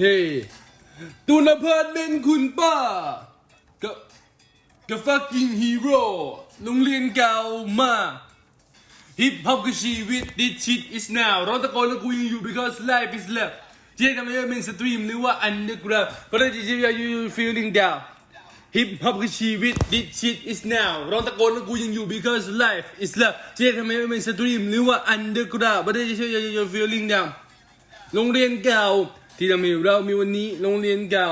เฮ้ตุนเพิร์ดเป็นคุณป้ากับกับ fucking hero โรงเรียนเก่ามาฮิปฮอปคือชีวิต this shit is now ร้องตะโกนแล้วกูยังอยู่ because life is love เจ๊ทำไมไม่เป็นสตรีมหรือว่า underground เพราะฉะนั้นจะอยู่ feeling down ฮิปฮอปคือชีวิต this shit is now ร้องตะโกนแล้วกูยังอยู่ because life is love เจ๊ทำไมไม่เป็นสตรีมหรือว่า underground เพราะฉะนั้นจะอยู่ feeling down โรงเรียนเก่า ที่ทำให้เรามีวันนี้โรงเรียนเก่า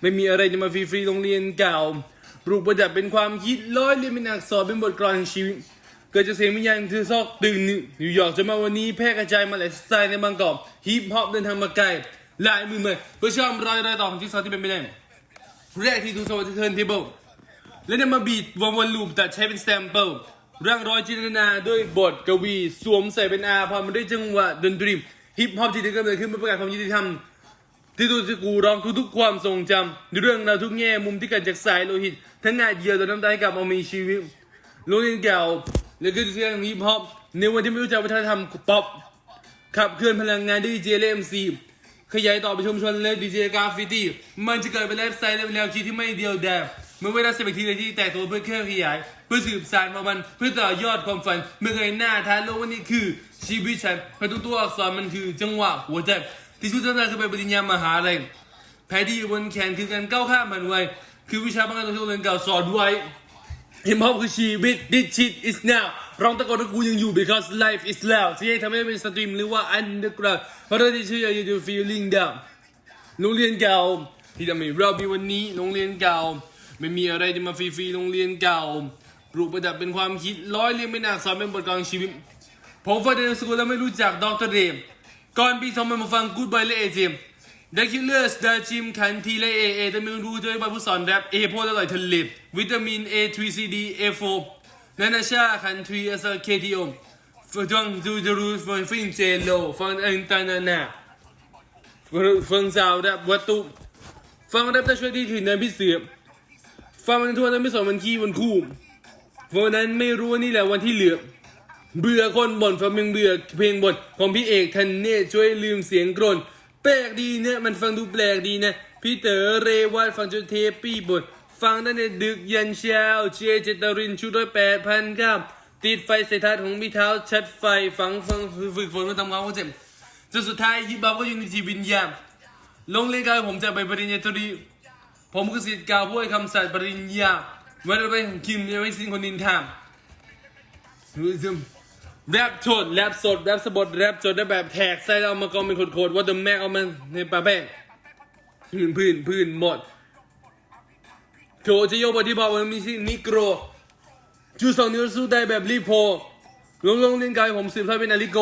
ไม่มีอะไรจะมาฟรีๆโรงเรียนเก่าปลูกประดับเป็นความคิดร้อยเรียนเป็นอักษรเป็นบทกลอนชีวิตเกิดจากเสียงวิญญาณคือซอกตื่นนิวยอร์กจะมาวันนี้แพร่กระจายมาหลายสไตล์ในบางกอกฮิปฮอปเดินทางมาไกลหลายมือใหม่เพื่อชมรอยรอยต่อของจิ๊กซอที่เป็นไปได้แรกที่ทูโซจะเทิร์นเทเบิลและนำมาบีดวนวนลูปแต่ใช้เป็นสแตมเปิลร่างรอยจินตนาด้วยบทกวี สวมใส่เป็นอาพรมาด้วยจังหวะดนตรีฮิปฮอปที่ได้กำเนิดขึ้นเพื่อประกาศความยุติธรรม ที่ตัวจะกูร้องทุกๆความทรงจำเรื่องราวทุกแง่มุมที่เกิดจากสายโลหิต ทั้งงานเยียวต่อน้ำตาให้กลับมามีชีวิตโรงเรียนเก่าและก็เรื่องฮิปฮอปในวันที่ไม่รู้จักวัฒนธรรมป๊อปขับเคลื่อนพลังงานด้วยดีเจและเอ็มซีขยายต่อไปชุมชนและดีเจกราฟฟิตี้มันจะเกิดเป็นไลฟ์สไตล์และเป็นแนวคิดที่ไม่เดียวดายเมื่อเวลาสิบทีในที่แตกตัวเพื่อเคลื่อนขยาย เพื่อสืบสานมันเพื่อต่อยอดความฝัน เมื่อเคยหน้าท้าโลกวันนี้คือชีวิตฉันเพราะทุกตัวอักษรมันคือจังหวะหัวใจ ที่ชุดนั้นคือไปปริญญามหาลัยแผนที่อยู่บนแขนคือการก้าวข้ามมันไว้ คือวิชาบางการตัวเรียนเก่าสอนไว้ฮิปฮอปคือชีวิต this shit is now ร้องตะโกนว่ากูยังอยู่ because life is loud ที่ให้ทำให้เป็นสตรีมหรือว่า underground เพราะเราที่ชื่อ you feeling down โรงเรียนเก่า ที่ทำให้เรามีวันนี้โรงเรียนเก่า ไม่มีอะไรจะมาฟรีๆโรงเรียนเก่าปลูกประดับเป็นความคิดร้อยเรียงเป็นอักษรเป็นบทกลอนชีวิต ผมฟังเดนสกูลแล้วไม่รู้จักดรเรมก่อกูดบอยและเอเจม ก่อนปีสองมาฟังกูดไบเอจิมไดคิลเลอร์สดาจิมคันทีและเอเอแต่ไม่รู้ด้วยว่าผู้สอนแรปเอโพดอร่อยทะเลวิตามิน A3 CD A4 นานาชาคันทรีเอสเคทีโอฟังดูจะรู้ฟังฟินเจโลฟังอินตานานาฟังซาวแรปวัตถุฟังแรปจะช่วยที่ถึงนั้นพี่เสือฟังมันทั่วนั้ไม่สอนมันขี้มันคู่วันนั้นไม่รู้ว่านี่แหละวันที่เหลือ เบื่อคนบ่นฟังยังเบื่อเพลงบ่นของพี่เอกทันเน่ช่วยลืมเสียงกรนแปลกดีเนี่ยมันฟังดูแปลกดีนะ พี่เต๋อเรวัตฟังจนเทปปี้บ่นฟังตั้งแต่ดึกยันเช้าเจเจตรินชุดด้วยแปดพันครับติดไฟใส่ทัดของพี่เท้าชัดไฟฟังฟังฝึกฝนมาทำงานก็เจ็บจนสุดท้ายยิบบับก็อยู่ในจีวิญญาณลงเรียนการผมจะไปปริญญาตรีผมคือศิษย์ก่าผู้ให้คำสัตย์ปริญญาวันเราไปคิมยังไม่สิ้นคนนินทาม แรปสดแรปสดแรปสบดแรปสดได้แบบแท็กใส่เอามากองเป็นโคตรๆว่าเดอะแม็กเอามาในปลาแป้งพื้นพื้นพื้นหมดโถจะโยบที่บอกว่ามีสินิโกรจูสองนิ้วสู้ได้แบบรีโพลงลงเล่นกายผมสืบทอดเป็นอาริโก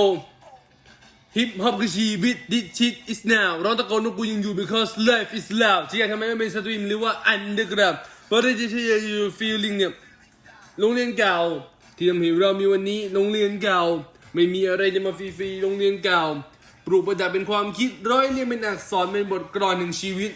ฮิปฮอปคือชีวิต this shit is now ร้องตะโกนว่ากูยังอยู่ because life is loud ที่อยากทำให้มันเป็นสตรีมหรือว่า underground เพราะได้จะใช้ you feeling เนี่ยโรงเรียนเก่า ที่ทำให้เรามีวันนี้โรงเรียนเก่า ไม่มีอะไรจะมาฟรีๆโรงเรียนเก่า ปลูกประดับเป็นความคิดร้อยเรียงเป็นอักษรเป็นบทกลอนหนึ่งชีวิต